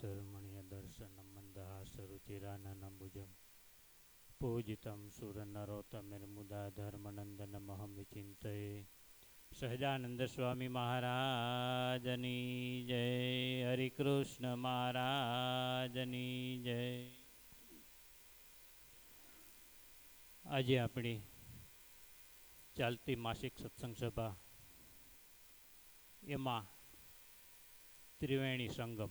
સરમણીય દર્શનમ મંદહાસ રુચિરાનનંબુજમ પૂજિતમ સુરનરોતમિર્મુદા ધર્મનંદનમહં વિચિંતયે. સહજાનંદ સ્વામી મહારાજની જય. હરિકૃષ્ણ મહારાજની જય. આજે આપણી ચાલતી માસિક સત્સંગ સભા, એમાં ત્રિવેણી સંગમ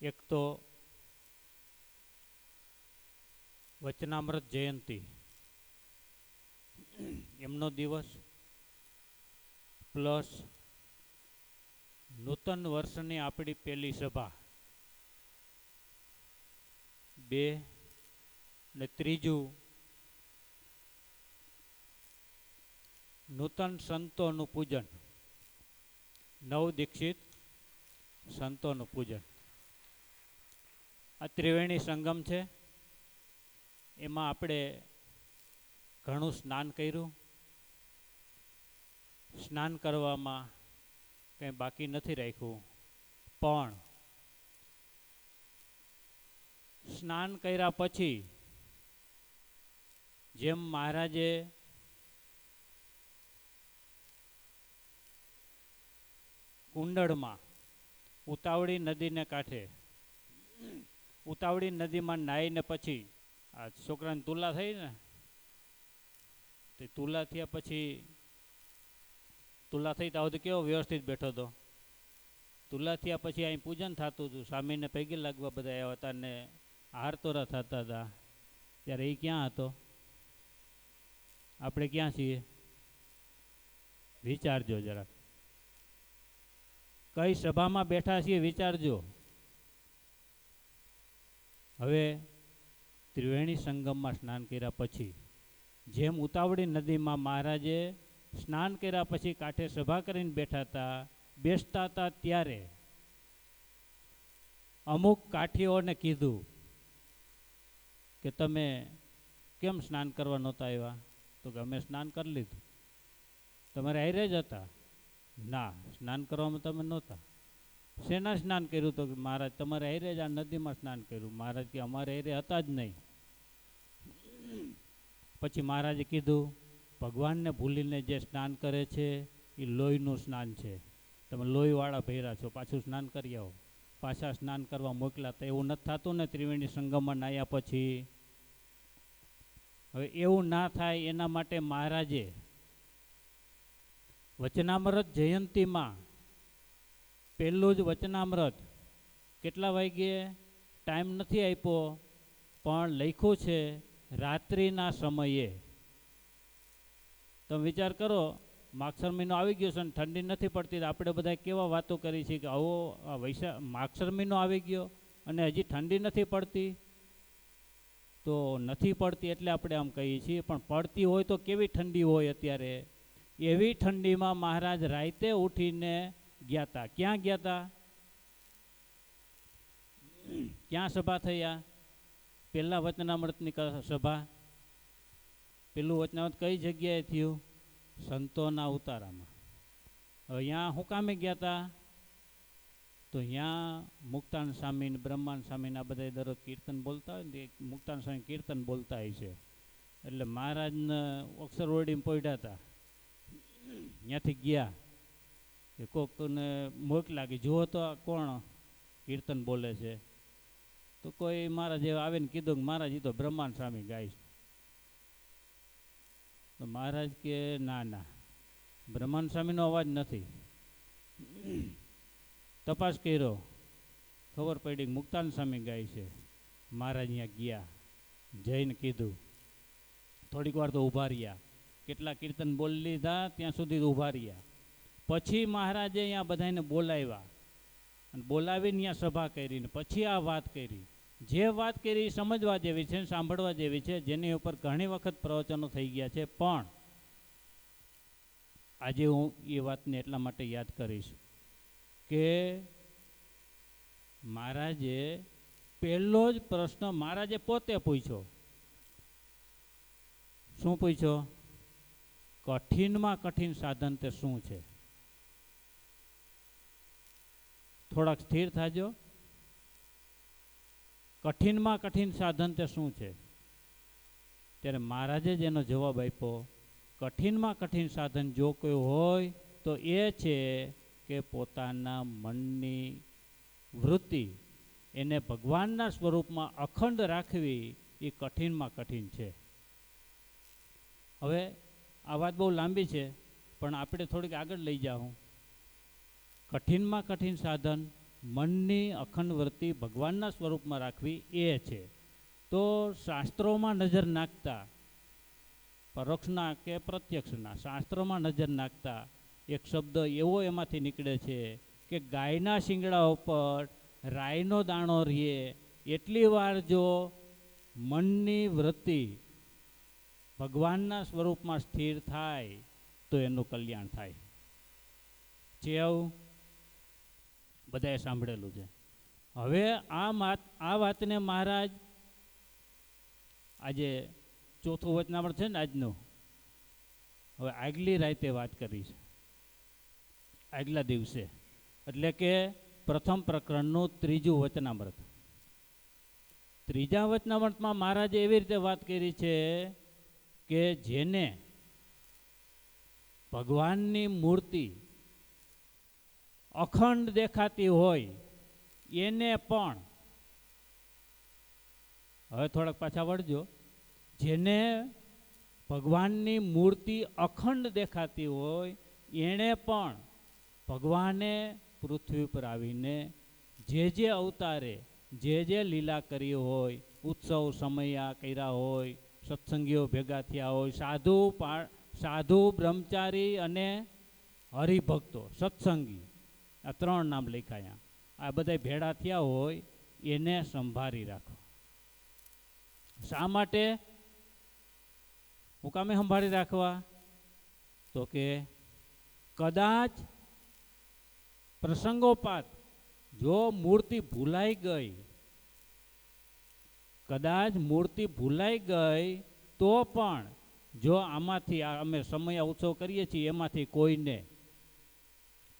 એક તો વચનામૃત જયંતી. એમનો દિવસ પ્લસ નૂતન વર્ષની આપણી પહેલી સભા. બે ને ત્રીજું નૂતન સંતોનું પૂજન. નવ દીક્ષિત સંતોનું પૂજન. આ ત્રિવેણી સંગમ છે. એમાં આપણે ઘણું સ્નાન કર્યું. સ્નાન કરવામાં કંઈ બાકી નથી રાખ્યું. પણ સ્નાન કર્યા પછી જેમ મહારાજે કુંડળમાં ઉતાવળી નદીને કાંઠે ઉતાવળી નદીમાં નાહીને પછી આ છોકરાને તુલા થઈ ને તે તુલા થયા પછી તુલા થઈ તો સુધી કેવો વ્યવસ્થિત બેઠો હતો? તુલા થયા પછી અહીં પૂજન થતું હતું, સ્વામીને પૈકી લાગવા બધા આવ્યા હતા ને હારતોરા થતા હતા. ત્યારે એ ક્યાં હતો? આપણે ક્યાં છીએ? વિચારજો જરાક. કઈ સભામાં બેઠા છીએ વિચારજો. હવે ત્રિવેણી સંગમમાં સ્નાન કર્યા પછી, જેમ ઉતાવળી નદીમાં મહારાજે સ્નાન કર્યા પછી કાંઠે સભા કરીને બેઠા હતા, બેસતા હતા ત્યારે અમુક કાઠીઓને કીધું કે, તમે કેમ સ્નાન કરવા નહોતા આવ્યા? તો કે, અમે સ્નાન કરી લીધું. તમારે આયરે જ હતા? ના, સ્નાન કરવામાં તમે નહોતા. શેના સ્નાન કર્યું તો મહારાજ, તમારે હારે જ આ નદીમાં સ્નાન કર્યું. મહારાજ કે અમારે હારે હતા જ નહીં. પછી મહારાજે કીધું, ભગવાનને ભૂલીને જે સ્નાન કરે છે, એ લોહીનું સ્નાન છે. તમે લોહીવાળા ભૈરા છો, પાછું સ્નાન કરી આવો. પાછા સ્નાન કરવા મોકલા એવું નથી થતું ને ત્રિવેણી સંગમમાં નાહ્યા પછી? હવે એવું ના થાય એના માટે મહારાજે વચનામૃત જયંતીમાં પહેલું જ વચનામૃત. કેટલા વાગ્યે? ટાઈમ નથી આપ્યો, પણ લખ્યું છે રાત્રિના સમયે. તમે વિચાર કરો, માગસર મહિનો આવી ગયો છે અને ઠંડી નથી પડતી આપણે બધા કેવા વાતો કરી છે કે આવો આ વૈશા, માગસર મહિનો આવી ગયો અને હજી ઠંડી નથી પડતી? તો નથી પડતી એટલે આપણે આમ કહીએ છીએ, પણ પડતી હોય તો કેવી ઠંડી હોય અત્યારે? એવી ઠંડીમાં મહારાજ રાતે ઉઠીને ગયા હતા ક્યાં ગયા હતા ક્યાં સભા થયા? પહેલાં વચનામૃતની સભા. પેલું વચનામૃત કઈ જગ્યાએ થયું? સંતોના ઉતારામાં. હવે અહીંયા હું કામે ગયા હતા તો અહીંયા મુક્તાન સ્વામી ને સ્વામીને આ બધા દરરોજ કીર્તન બોલતા હોય ને મુક્તાન સ્વામી કીર્તન બોલતા હોય છે. એટલે મહારાજને અક્ષર ઓરડીમાં પડ્યા હતા ત્યાંથી ગયા. કે કોકને મોકલા લાગી, જુઓ તો આ કોણ કીર્તન બોલે છે? તો કોઈ મારા જેવા આવીને કીધું કે, મહારાજ એ તો બ્રહ્માંડ સ્વામી ગાય તો મહારાજ કે, ના ના, બ્રહ્માંડ સ્વામીનો અવાજ નથી. તપાસ કર્યો. ખબર પડી મુક્તાન સ્વામી ગાય છે. મહારાજ અહીંયા ગયા. જઈને કીધું, થોડીક વાર તો ઊભા રહ્યા. કેટલા કીર્તન બોલી લીધા, ત્યાં સુધી ઊભા રહ્યા. પછી મહારાજે અહીંયા બધાને બોલાવ્યા. અને બોલાવીને અહીંયા સભા કરીને પછી આ વાત કરી. જે વાત કરી સમજવા જેવી છે સાંભળવા જેવી છે, જેની ઉપર ઘણી વખત પ્રવચનો થઈ ગયા છે. પણ આજે હું એ વાતને એટલા માટે યાદ કરીશ કે મહારાજે પહેલો જ પ્રશ્ન મહારાજે પોતે પૂછ્યો. શું પૂછ્યો? કઠિનમાં કઠિન સાધન તે શું છે? થોડાક સ્થિર થાજો. કઠિનમાં કઠિન સાધન તે શું છે? ત્યારે મહારાજે જ એનો જવાબ આપ્યો, કઠિનમાં કઠિન સાધન જો કોઈ હોય તો એ છે કે પોતાના મનની વૃત્તિ એને ભગવાનના સ્વરૂપમાં અખંડ રાખવી એ કઠિનમાં કઠિન છે. હવે આ વાત બહુ લાંબી છે, પણ આપણે થોડીક આગળ લઈ જાઉં. કઠિનમાં કઠિન સાધન, મનની અખંડ વૃત્તિ ભગવાનના સ્વરૂપમાં રાખવી એ છે. તો શાસ્ત્રોમાં નજર નાખતા, પરોક્ષના કે પ્રત્યક્ષના, શાસ્ત્રોમાં નજર નાખતા, એક શબ્દ એવો એમાંથી નીકળે છે કે ગાયના શિંગડા ઉપર રાયનો દાણો રીએ એટલી વાર જો મનની વૃત્તિ ભગવાનના સ્વરૂપમાં સ્થિર થાય, તો એનું કલ્યાણ થાય. ચેવ બધાએ સાંભળેલું છે. હવે આ વાત આ વાતને મહારાજ આજે ચોથું વચનામણ છે ને આજનું. હવે આગલી રાતે વાત કરી છે આગલા દિવસે. એટલે કે પ્રથમ પ્રકરણનું ત્રીજું વચનામૃત. ત્રીજા વચનામૃતમાં મહારાજે એવી રીતે વાત કરી છે કે જેને ભગવાનની મૂર્તિ અખંડ દેખાતી હોય, એને પણ. હવે થોડાક પાછા વળજો. જેને ભગવાનની મૂર્તિ અખંડ દેખાતી હોય, એણે પણ ભગવાને પૃથ્વી પર આવીને જે જે અવતારે, જે જે લીલા કરી હોય, ઉત્સવ સમયા કર્યા હોય, સત્સંગીઓ ભેગા થયા હોય, સાધુ પા, સાધુ બ્રહ્મચારી અને હરિભક્તો, સત્સંગી આ ત્રણ નામ લખાયા. આ બધા ભેડા થયા હોય એને સંભાળી રાખો. શા માટે? હું કામે સંભાળી રાખવા? તો કે કદાચ પ્રસંગોપાત જો મૂર્તિ ભૂલાઈ ગઈ, કદાચ મૂર્તિ ભૂલાઈ ગઈ, તો પણ જો આમાંથી અમે સમય ઉત્સવ કરીએ છીએ, એમાંથી કોઈને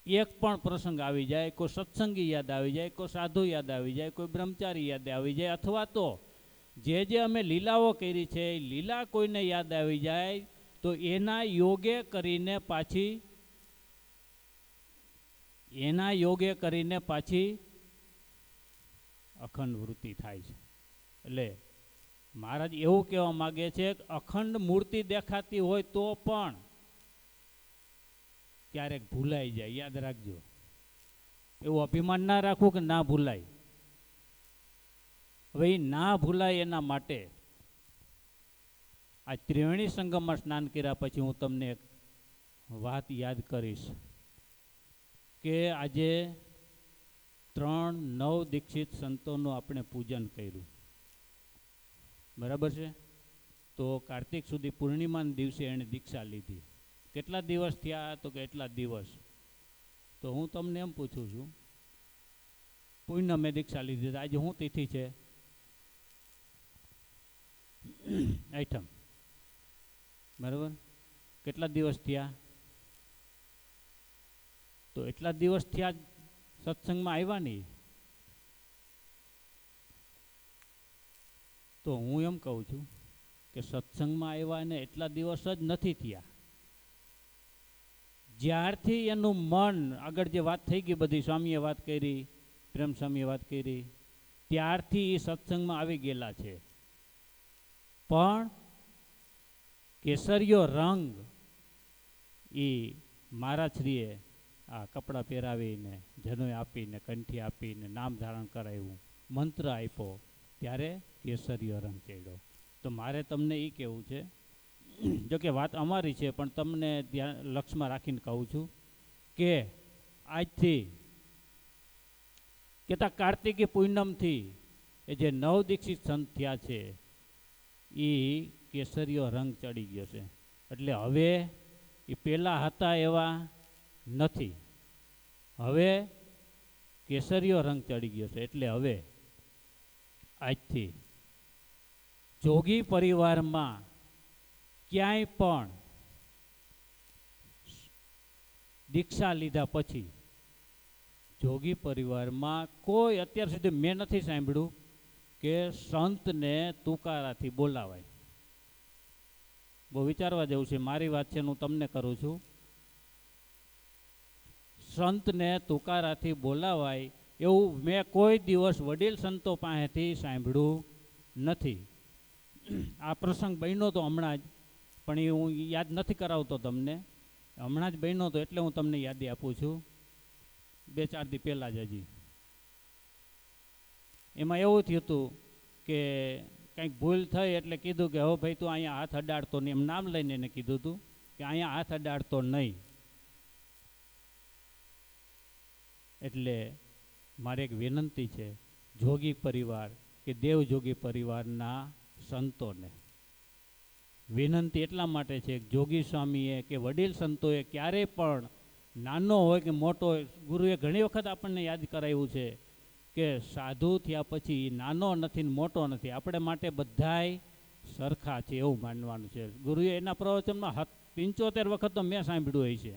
એક પણ પ્રસંગ આવી જાય, કોઈ સત્સંગી યાદ આવી જાય, કોઈ સાધુ યાદ આવી જાય, કોઈ બ્રહ્મચારી યાદ આવી જાય, અથવા તો જે જે અમે લીલાઓ કરી છે, એ લીલા કોઈને યાદ આવી જાય, તો એના યોગે કરીને પાછી, એના યોગે કરીને પાછી અખંડ વૃત્તિ થાય છે. એટલે મહારાજ એવું કહેવા માગે છે કે અખંડ મૂર્તિ દેખાતી હોય તો પણ ક્યારેક ભૂલાઈ જાય, યાદ રાખજો. એવું અભિમાન ના રાખવું કે ના ભૂલાય. હવે ના ભૂલાય એના માટે આ ત્રિવેણી સંગમમાં સ્નાન કર્યા પછી હું તમને એક વાત યાદ કરીશ કે આજે ત્રણ નવ દીક્ષિત સંતોનું આપણે પૂજન કર્યું. બરાબર છે? તો કાર્તિક સુધી પૂર્ણિમાના દિવસે એણે દીક્ષા લીધી. કેટલા દિવસ થયા તો કે એટલા દિવસ? તો હું તમને એમ પૂછું છું પૂર્ણમે દીક્ષા લીધી આજે શું તિથિ છે? આઈટમ બરાબર? કેટલા દિવસ થયા? તો એટલા દિવસ થયા સત્સંગમાં આવ્યા નહીં. તો હું એમ કહું છું કે સત્સંગમાં આવ્યા ને એટલા દિવસ જ નથી થયા. જ્યારથી એનું મન, આગળ જે વાત થઈ ગઈ બધી, સ્વામીએ વાત કરી પ્રેમ સ્વામીએ વાત કરી, ત્યારથી એ સત્સંગમાં આવી ગયેલા છે. પણ કેસરીયો રંગ એ મારા શ્રીએ આ કપડાં પહેરાવીને જનોય આપીને, કંઠી આપીને નામ ધારણ કરાવ્યું, મંત્ર આપ્યો, ત્યારે કેસરીયો રંગ ચડ્યો. તો મારે તમને એ કહેવું છે જો કે વાત અમારી છે, પણ તમને ધ્યાન, લક્ષમાં રાખીને કહું છું કે આજથી કેતા કાર્તિકી પૂનમથી એ જે નવ દીક્ષિત સંત થયા છે, એ કેસરીયો રંગ ચડી ગયો છે. એટલે હવે એ પહેલાં હતા એવા નથી. હવે કેસરીયો રંગ ચડી ગયો છે, એટલે હવે આજથી જોગી પરિવારમાં ક્યાંય પણ દીક્ષા લીધા પછી જોગી પરિવારમાં કોઈ અત્યાર સુધી મેં નથી સાંભળ્યું કે સંતને તુકારાથી બોલાવાય. બહુ વિચારવા જેવું છે. મારી વાત છે, હું તમને કરું છું. સંતને તુકારાથી બોલાવાય એવું મેં કોઈ દિવસ વડીલ સંતો પાસેથી સાંભળ્યું નથી. આ પ્રસંગ બન્યો તો હમણાં જ. પણ એ હું યાદ નથી કરાવતો તમને. હમણાં જ બન્યો હતો એટલે હું તમને યાદી આપું છું. બે ચાર દી પહેલાં જ હજી. એમાં એવું થયું કે કંઈક ભૂલ થઈ એટલે કીધું કે, હો ભાઈ, તું અહીંયા હાથ અડાડતો નહીં. એમ નામ લઈને એને કીધું હતું કે, અહીંયા હાથ અડાડતો નહીં. એટલે મારે એક વિનંતી છે, જોગી પરિવાર કે દેવ જોગી પરિવારના સંતોને. વિનંતી એટલા માટે છે જોગી સ્વામીએ કે વડીલ સંતોએ ક્યારેય પણ નાનો હોય કે મોટો હોય, ગુરુએ ઘણી વખત આપણને યાદ કરાવ્યું છે કે સાધુ થયા પછી નાનો નથી ને મોટો નથી. આપણે માટે બધાય સરખા છે એવું માનવાનું છે. ગુરુએ એના પ્રવચનમાં હત, પંચોતેર વખત તો મેં સાંભળ્યું હોય છે.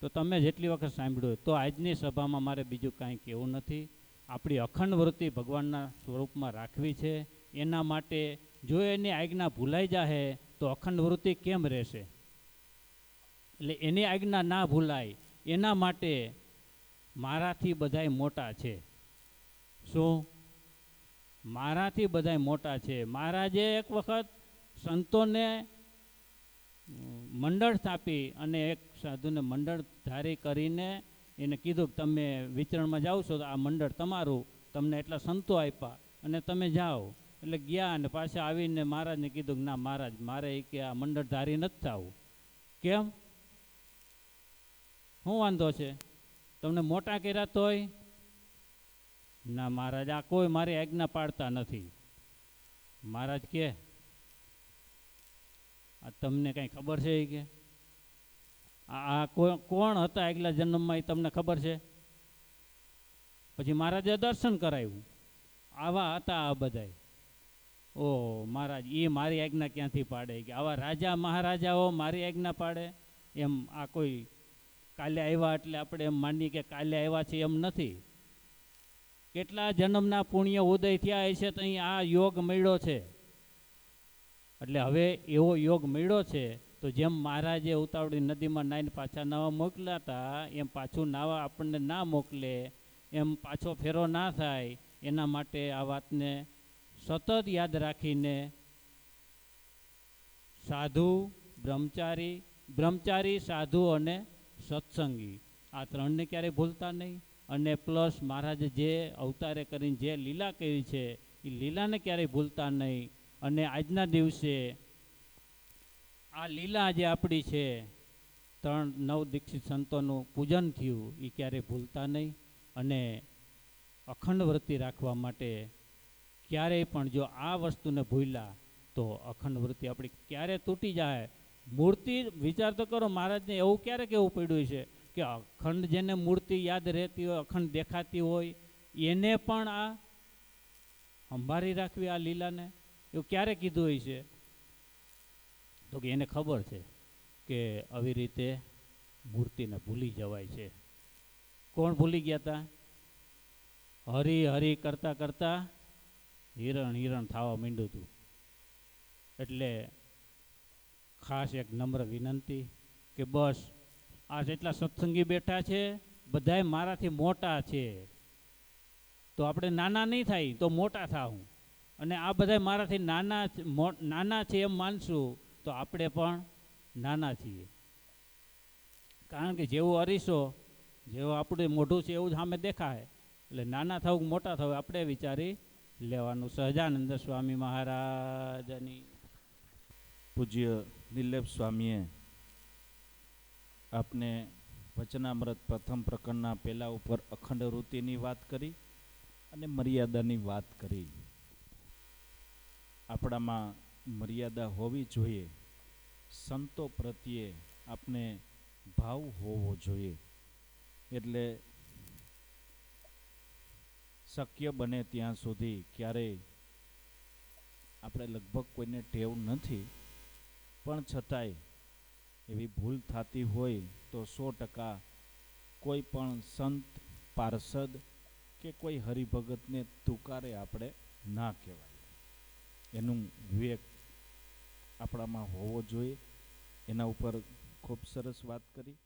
તો તમે જેટલી વખત સાંભળ્યું હોય, તો આજની સભામાં મારે બીજું કાંઈ કહેવું નથી. આપણી અખંડ વૃત્તિ ભગવાનના સ્વરૂપમાં રાખવી છે. એના માટે જો એની આજ્ઞા ભૂલાઈ જાહે, તો અખંડ વૃત્તિ કેમ રહેશે? એટલે એની આજ્ઞા ના ભૂલાય, એના માટે મારાથી બધાય મોટા છે. શું? મારાથી બધાય મોટા છે. મહારાજે એક વખત સંતોને મંડળ સ્થાપી અને એક સાધુને મંડળ ધારી કરીને એને કીધું કે તમે વિચરણમાં જાઓ છો, તો આ મંડળ તમારું, તમને એટલા સંતો આપ્યા અને તમે જાઓ. એટલે ગયા અને પાછા આવીને મહારાજને કીધું કે, ના, મહારાજ, મારે કે આ મંડળ ધારી નથી થવું. કેમ? શું વાંધો છે? તમને મોટા કર્યા તોય? ના, મહારાજ, આ કોઈ મારી આજ્ઞા પાડતા નથી. મહારાજ કે, આ તમને કાંઈ ખબર છે એ કે? આ કોણ હતા આગલા જન્મમાં એ તમને ખબર છે? પછી મહારાજે દર્શન કરાવ્યું. આવા હતા આ બધાય. ઓ મહારાજ એ મારી આજ્ઞા ક્યાંથી પાડે? કે આવા રાજા મહારાજાઓ મારી આજ્ઞા પાડે? એમ આ કોઈ કાલે આવ્યા એટલે આપણે એમ માનીએ કે કાલે આવ્યા છે એમ નથી. કેટલા જન્મના પુણ્ય ઉદય થયા હશે તો આ યોગ મળ્યો છે. એટલે હવે એવો યોગ મળ્યો છે, તો જેમ મહારાજે ઉતાવળી નદીમાં નાઈને પાછા નાવા મોકલ્યા હતા, એમ પાછું નાવા આપણને ના મોકલે, એમ પાછો ફેરો ના થાય, એના માટે આ વાતને સતત યાદ રાખીને સાધુ, બ્રહ્મચારી બ્રહ્મચારી, સાધુ અને સત્સંગી. આ ત્રણને ક્યારેય ભૂલતા નહીં. અને પ્લસ મહારાજે જે અવતારે કરીને જે લીલા કરી છે, એ લીલાને ક્યારેય ભૂલતા નહીં. અને આજના દિવસે આ લીલા જે આપણી છે, ત્રણ નવ દીક્ષિત સંતોનું પૂજન થયું, એ ક્યારેય ભૂલતા નહીં. અને અખંડ વૃત્તિ રાખવા માટે ક્યારેય પણ જો આ વસ્તુને ભૂલ્યા, તો અખંડ વૃત્તિ આપણી ક્યારે તૂટી જાય? મૂર્તિ વિચાર તો કરો, મહારાજને એવું ક્યારે કહેવું પડ્યું છે કે અખંડ જેને મૂર્તિ યાદ રહેતી હોય, અખંડ દેખાતી હોય, એને પણ આ સંભાળી રાખવી, આ લીલાને? એવું ક્યારે કીધું હોય છે? તો કે એને ખબર છે કે આવી રીતે મૂર્તિને ભૂલી જવાય છે. કોણ ભૂલી ગયા હતા હરી હરી કરતા કરતા હિરણ હિરણ થવા માંડ્યું હતું એટલે ખાસ એક નમ્ર વિનંતી કે બસ, આ જેટલા સત્સંગી બેઠા છે, બધાય મારાથી મોટા છે. તો આપણે નાના નહીં થાય, તો મોટા થાવું અને આ બધા મારાથી નાના નાના છે એમ માનશું, તો આપણે પણ નાના છીએ. કારણ કે જેવું અરીસો, જેવું આપણું મોઢું છે એવું સામે દેખાય. એટલે નાના થવું મોટા થવું આપણે વિચારી લેવાનું. સહજાનંદ સ્વામી મહારાજની પૂજ્ય નિર્લેપ સ્વામીએ આપને વચનામૃત પ્રથમ પ્રકરણના પહેલા ઉપર અખંડ વૃત્તિની વાત કરી અને મર્યાદાની વાત કરી. આપણામાં મર્યાદા હોવી જોઈએ. સંતો પ્રત્યે આપને ભાવ હોવો જોઈએ. એટલે શક્ય બને ત્યાં સુધી ક્યારેય આપણે લગભગ કોઈને ટેવ નથી, પણ છતાંય એવી ભૂલ થતી હોય તો સો ટકા કોઈ પણ સંત, પાર્ષદ કે કોઈ હરિભગતને તુકારે આપણે ના કહેવાય. એનું વિવેક આપણામાં હોવો જોઈએ. એના ઉપર ખૂબ સરસ વાત કરી.